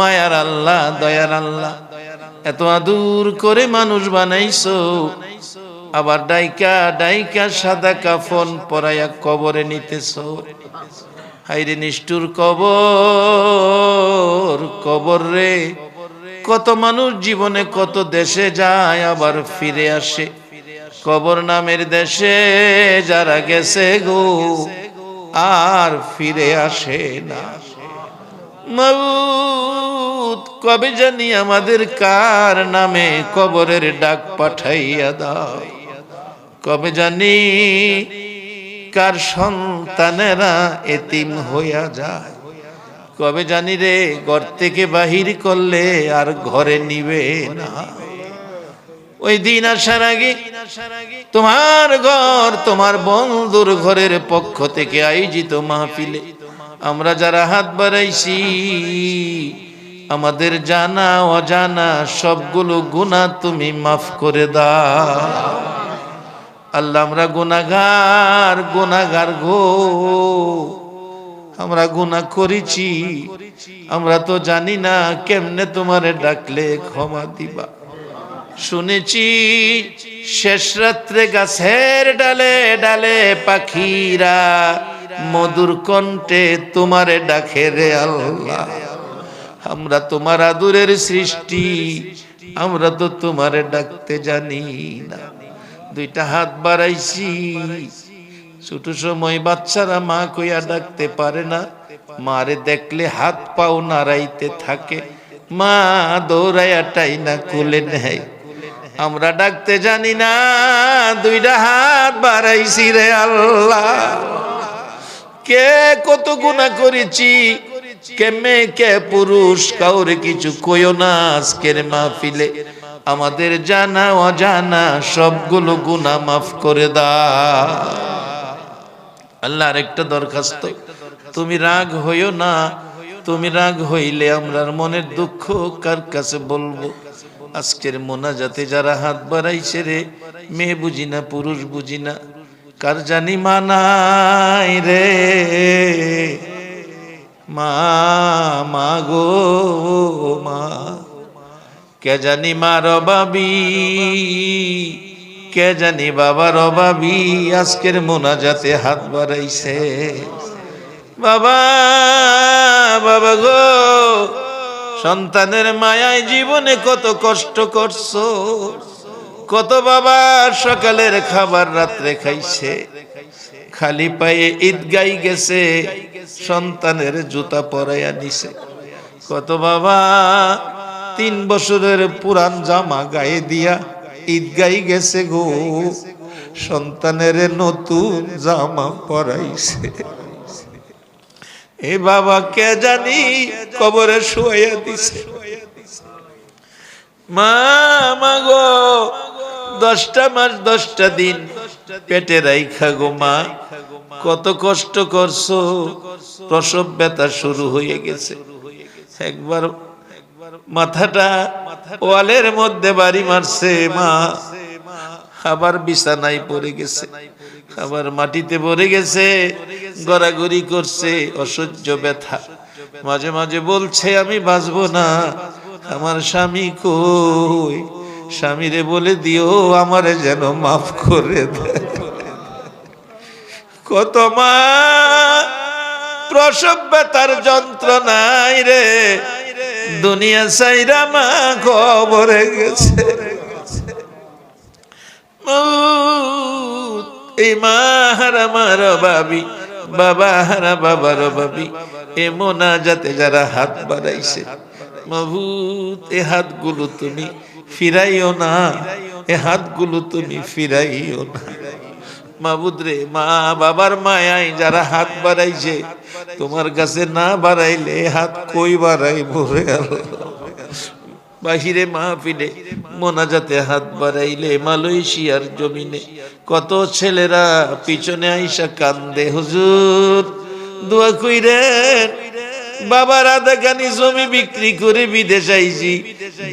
মায়ার আল্লাহ, দয়ার আল্লাহ, এত আদুর করে মানুষ আবার ডাইকা ডাইকা সাদা কাফন পরাইয়া কবরে নিতেছো। হাইরে নিষ্ঠুর কবর কবর রে। কত মানুষ জীবনে কত দেশে যায়, আবার ফিরে আসে। কবর নামের দেশে যারা গেছে গো, আর ফিরে আসে না। মাউত, কবে জানি আমাদের কার নামে কবরের ডাক পাঠাইয়া দাও। কবে জানি কার সন্তানেরা এতিম হইয়া যায়। কবে জানি রে, ঘর থেকে বাহির করলে আর ঘরে নিবে না। ওই দিন আসার আগে তোমার ঘর, তোমার বন্ধুর ঘরের পক্ষ থেকে আয়োজিত মাহফিলে আমরা যারা হাত বাড়াইছি, আমাদের জানা, অজানা সবগুলো গুণা তুমি মাফ করে দাও। আল্লাহ, আমরা গুনাগার গুনাগার গো। আমরা গুনাহ করেছি, আমরা তো জানি না কেমনে তোমারে ডাকলে ক্ষমা দিবা। শুনেছি, শেষ রাত্রে গাছের ডালে ডালে পাখিরা মধুর কণ্ঠে তোমারে ডাকে রে আল্লাহ। আমরা তোমার আদুরের সৃষ্টি, আমরা তো তোমারে ডাকতে জানি না। দুইটা হাত বাড়াইছি, ছোট সময় বাচ্চারা মা কইয়া ডাকতে পারে না। মারে দেখলে হাত পাও নাড়াইতে থাকে, মা দৌড়াইয়া টাইনা কোলে নেয়। আমরা ডাকতে জানি না দুইটা হাত বাড়াইছি রে আল্লাহ। কে কত গুণা করেছি, কে মেয়ে কে পুরুষ, কাউরে কিছু কইও না আজকের মাহফিলে। আমাদের জানা, অজানা, সবগুলো গুণা মাফ করে দা আল্লাহর একটা দরখাস্ত, তুমি রাগ হইও না, তুমি রাগ হইলে আমরার মনের দুঃখ কার কাছে বলব? আজকের মোনাজাতে যারা হাত বাড়াইছে রে, মেয়ে বুঝি না, পুরুষ বুঝি না, কার জানি মানাই রে? মা মা গো, মা, কে জানি মার বাবি কে জানি বাবার অভাবী, আজকের মোনাজাতে হাত বাড়াইছে। বাবা বাবা গো সন্তানের মায়ায় জীবনে কত কষ্ট করছ? কত বাবা সকালের খাবার রাত্রে খাইছে। খালি পায়ে ঈদগাই গেছে, সন্তানের জুতা পরাইয়া নিছে। কত বাবা তিন বছরের পুরান জামা গায়ে দিয়া ঈদগাই গেছে গো, সন্তানের নতুন জামা পরাইছে। এ বাবা কে জানি কবরে শুয়াইয়া দিছে। মা মা গো, দশটা মাস, দশটা দিন পেটে রাইখা গো মা, কত কষ্ট করছ। প্রসব ব্যথা শুরু হয়ে গেছে। একবার মাথাটা ওয়ালের মধ্যে বাড়ি মারছে মা, আবার বিছানায় পড়ে গেছে। আবার মাটিতে ভরে গেছে গড়াগড়ি করছে অসহ্য ব্যথা। মাঝে মাঝে বলছে আমি বাঁচবো না আমার স্বামী কই? স্বামীরে বলে দিও আমারে যেন মাফ করে কত মা প্রসব ব্যথার যন্ত্রণাই রে দুনিয়া সাইরা মা খবরে গেছে। মৌত, এই মা হারা মার বাবি, বাবা হারা বাবার বাবি, এ মোনা যাতে যারা হাত বাড়াইছে মাহুত এ হাতগুলো তুমি ফিরাইও না, এ হাতগুলো তুমি ফিরাইও না। মাবুদ রে, মা বাবার মায়াই যারা হাত বাড়াইছে, তোমার কাছে না বাড়াইলে হাত কই বাড়াই ভরে বাহিরে মাহফিলে মোনাজাতে হাত বাড়াইলে মালয়েশিয়ার জমিনে। কত ছেলেরা পিছনে আইসা কান্দে, হুজুর, দোয়া কইরেন, বাবার আধাখানি জমি বিক্রি করে বিদেশ আইছি।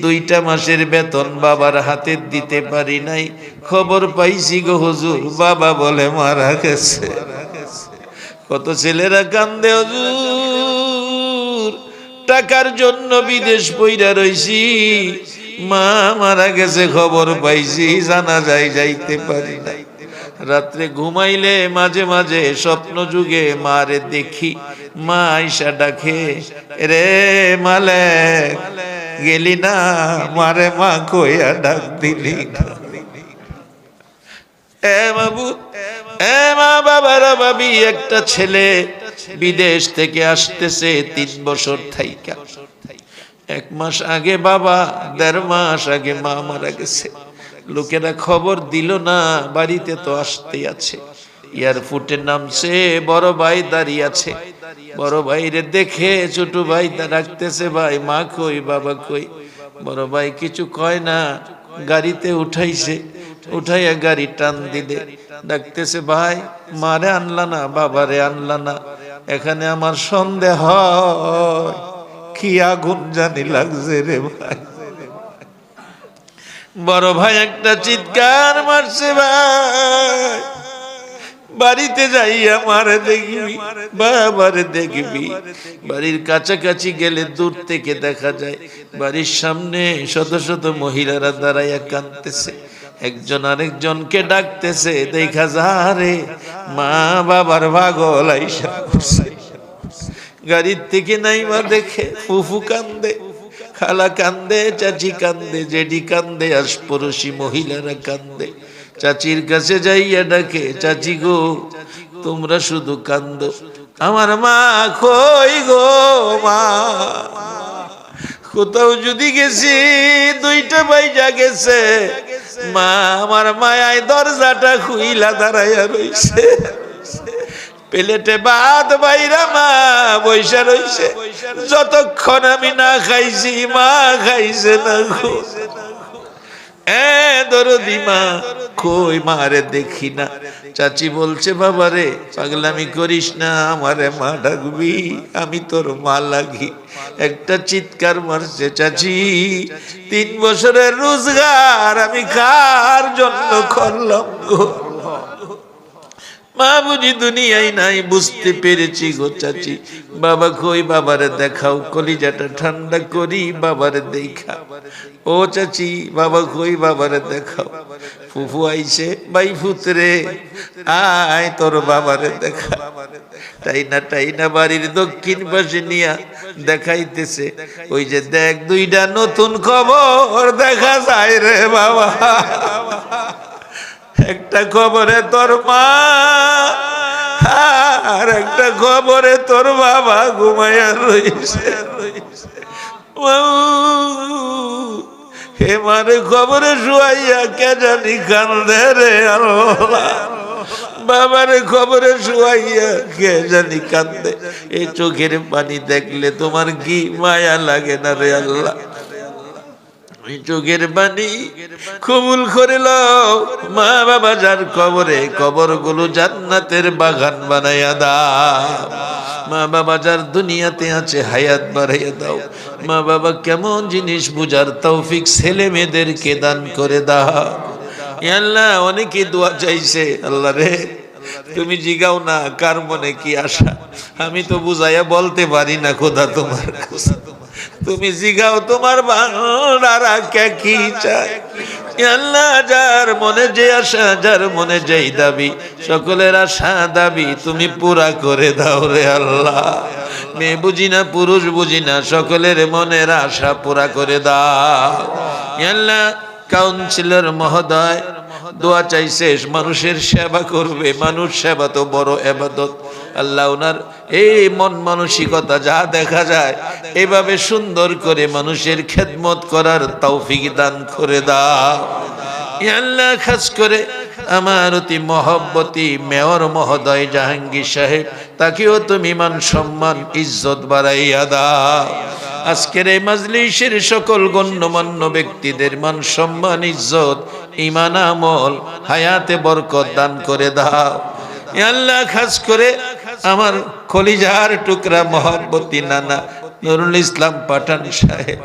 দুইটা মাসের বেতন বাবার হাতে দিতে পারি নাই। খবর পাইছি গো হুজুর, বাবা বলে মারা গেছে। কত ছেলেরা কান্দে, হুজুর টাকার জন্য বিদেশ পইরা রইছি। মা মারা গেছে, খবর পাইছি, জানা যায় যাইতে পারি না। রাত্রে ঘুমাইলে মাঝে মাঝে স্বপ্ন যুগে মারে দেখি, মা আইসা ডাকে, রে মালে গেলি না, মারে মা কইয়া ডাক দিলি এ বাবু এ মা বাবারা, ভাবি, একটা ছেলে বিদেশ থেকে আসতেছে তিন বছর থাইকা। এক মাস আগে বাবা, দেড় মাস আগে মা মারা গেছে। লোকেরা খবর দিল না, বাড়িতে তো আসতেই আছে। এয়ারপোর্টে নামছে, বড় ভাই দাঁড়িয়ে আছে। বড় ভাইরে দেখে, ছোট ভাই রাখতেছে ভাই, মা কই, বাবা কই? বড় ভাই কিছু কয় না, গাড়িতে উঠাইছে। উঠাইয়া গাড়ি টান দিলে। ডাকতেছে, ভাই, মারে আনলা না, বাবারে আনলা না। এখানে আমার সন্দেহ কি আগুন জানি লাগছে রে ভাই। বড় ভাই একটা চিৎকার মারছে ভাই। বাড়িতে যাইয়া মারে দেখবি, বাবারে দেখবি। বাড়ির কাছাকাছি গেলে দূর থেকে দেখা যায়, বাড়ির সামনে শত শত মহিলারা দাঁড়াইয়া কাঁদতেছে। একজন আরেকজনকে ডাকতেছে, দেখা যারে মা বাবার করছে গাড়ির থেকে নাই নাইমা দেখে ফুফু কান্দে, খালা কান্দে, চাচি কান্দে, জেডি কান্দে, আশপড়শি মহিলারা কান্দে। চাচির কাছে যাইয়া ডাকে, চাচি গো, তোমরা শুধু কান্দ, আমার মা কই গো মা? কোথাও যদি গেছি, দুইটা বাইজা গেছে। মা, আমার মায়ায় দরজাটা খুইলা দাঁড়াইয়া রইছে। প্লেটে বাদ বাইরা মা বৈশা রইছে। যতক্ষণ আমি না খাইছি, মা খাইছে না এ দরদি মা কই মারে দেখি না। চাচি বলছে, বাবারে, পাগলামি করিস না, আমারে মা ডাকবি, আমি তোর মা লাগি। একটা চিৎকার মারছে চাচি, তিন বছরের রোজগার আমি কার জন্য করলাম গো? মা বুঝি দুনিয়ায় নাই, বুঝতে পেরেছি গো চাচি। বাবা কই, বাবারে দেখাও, কলিজাটা ঠান্ডা করি, বাবারে দেখা। ও চাচি, বাবা কই, বাবারে দেখাও। ফুফু আইছে বাই ফুতরে, আয় তোর বাবারে দেখা। টাইনা টাইনা বাড়ির দক্ষিণ পাশে নিয়া দেখাইতেছে। ওই যে দেখ দুইটা নতুন খবর দেখা যায় রে বাবা। একটা খবরে তোর মা, আর একটা খবরে তোর বাবা ঘুমাইয়া রইছে। হে মারে খবরে শুয়াইয়া কে জানি কান্দে রে আল্লাহ। বাবার খবরে শুয়াইয়া কে জানি কান্দে। এই চোখের পানি দেখলে তোমার কি মায়া লাগে না রে আল্লাহ? চোখের বাণী কবুল করে লও মা বাবা যার কবরে কবরগুলো জান্নাতের বাগান বানাইয়া দাও। মা বাবা যার দুনিয়াতে আছে হায়াত বাড়াইয়া দাও। মা বাবা কেমন জিনিস বুঝার তৌফিক ছেলে মেয়েদেরকে দান করে দাও। আল্লাহ অনেকে দোয়া চাইছে, আল্লাহ রে, তুমি জিগাও না, কার মনে কি আশা? আমি তো বুঝাইয়া বলতে পারি না, খোদা তোমার কাছে। তুমি জিগাও তোমার বাংলারা কে কি চায়? আল্লাহ যার মনে যে আশা, যার মনে যেই দাবি, সকলের আশা, দাবি তুমি পুরা করে দাও রে আল্লাহ। মেয়ে বুঝি না, পুরুষ বুঝি না, সকলের মনের আশা পুরা করে দাও। আল্লাহ কাউন্সিলর মহোদয়, দোয়া চাইছে, মানুষের সেবা করবে, মানুষ সেবা তো বড় এবাদত আল্লাহ ওনার এই মন মানসিকতা যা দেখা যায়, এভাবে সুন্দর করে মানুষের খেদমত করার তৌফিক দান করে দাও। আল্লাহ, খাস করে আমার অতি মহব্বতী মেয়র মহোদয় জাহাঙ্গীর সাহেব, তাকেও তুমি মান সম্মান, ইজ্জত বাড়াইয়া দাও। আজকের এই মাজলিসের সকল গণ্যমান্য ব্যক্তিদের মান সম্মান, ইজ্জত ইমান আমল, হায়াতে বরকত দান করে দাও। আল্লাহ খাস করে আমার কলিজার টুকরা মহব্বতী নানা নুরুল ইসলাম পাঠান সাহেব।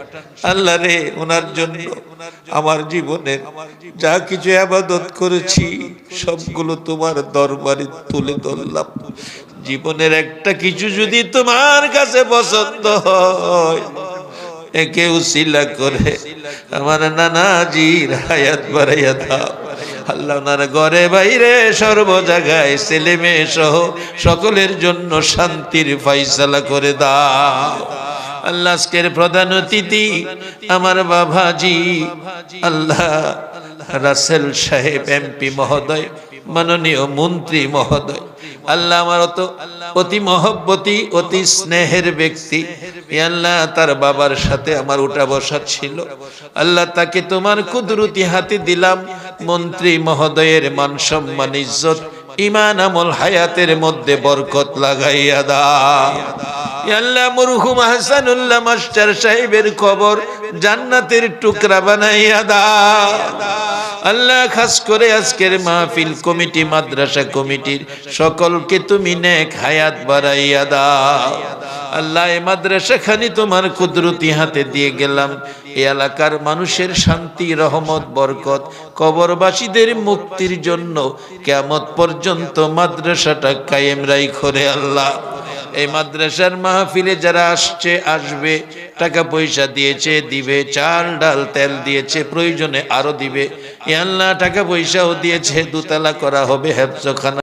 আল্লাহ রে ওনার জন্য আমার জীবনের যা কিছু আবাদত করেছি, সবগুলো তোমার দরবারে তুলে ধরলাম। জীবনের একটা কিছু যদি তোমার কাছে পছন্দ হয়, একে উসিলা করে আমার নানাজির হায়াত বাড়াইয়া দাও। আল্লাহ ওনার বাইরে সর্ব জায়গায় ছেলে মেয়ে সহ সকলের জন্য শান্তির ফাইসালা করে দাও। আল্লাহ আজকের প্রধান অতিথি আমার বাবাজি, আল্লাহ রাসেল সাহেব, এমপি মহোদয়, মাননীয় মন্ত্রী মহোদয়। আল্লাহ আমার অত অতি মহব্বতী, অতি স্নেহের ব্যক্তি। আল্লাহ তার বাবার সাথে আমার উঠা বসা ছিল। আল্লাহ তাকে তোমার কুদরতি হাতে দিলাম। মন্ত্রী মহোদয়ের মান সম্মান, ইজ্জত ইমান আমল, হায়াতের মধ্যে বরকত লাগাইয়া ইয়া আল্লাহ, মরহুম মাস্টার সাহেবের কবর জান্নাতের টুকরা বানাইয়া দাও। আল্লাহ, খাস করে আজকের মাহফিল কমিটি, মাদ্রাসা কমিটির সকলকে তুমি নেক হায়াত বাড়াইয়া দা আল্লাহ মাদ্রাসা খানি তোমার কুদরতি হাতে দিয়ে গেলাম। এলাকার মানুষের শান্তি, রহমত, বরকত, কবরবাসীদের মুক্তির জন্য কেমত পর্যন্ত মাদ্রাসাটা কায়েম রাই করে আল্লাহ। এই মাদ্রাসার মাহফিলে যারা আসছে, আসবে, টাকা পয়সা দিয়েছে, দিবে, চাল, ডাল, তেল দিয়েছে, প্রয়োজনে আরও দিবে। আল্লাহ টাকা পয়সাও দিয়েছে, দুতলা করা হবে হেফজখানা।